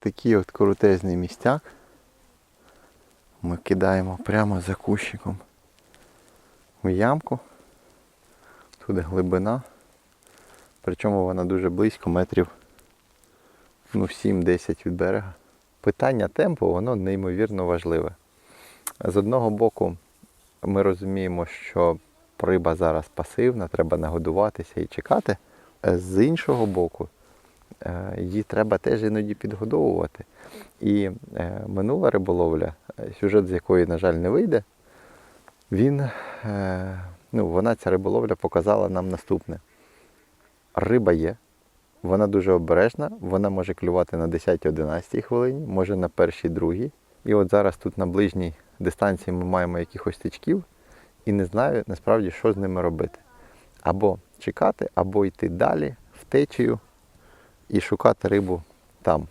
Такий от крутезний містяк. Ми кидаємо прямо за кущиком в ямку. Тут глибина. Причому вона дуже близько, метрів ну, 7-10 від берега. Питання темпу, воно неймовірно важливе. З одного боку, ми розуміємо, що риба зараз пасивна, треба нагодуватися і чекати. З іншого боку, її треба теж іноді підгодовувати. І е, минула риболовля, е, сюжет з якої, на жаль, не вийде, він, е, ну, вона ця риболовля показала нам наступне. Риба є, вона дуже обережна, вона може клювати на 10-11 хвилині, може на першій, другій. І от зараз тут на ближній дистанції ми маємо якихось тичків і не знаю насправді, що з ними робити. Або чекати, або йти далі в течію і шукати рибу там.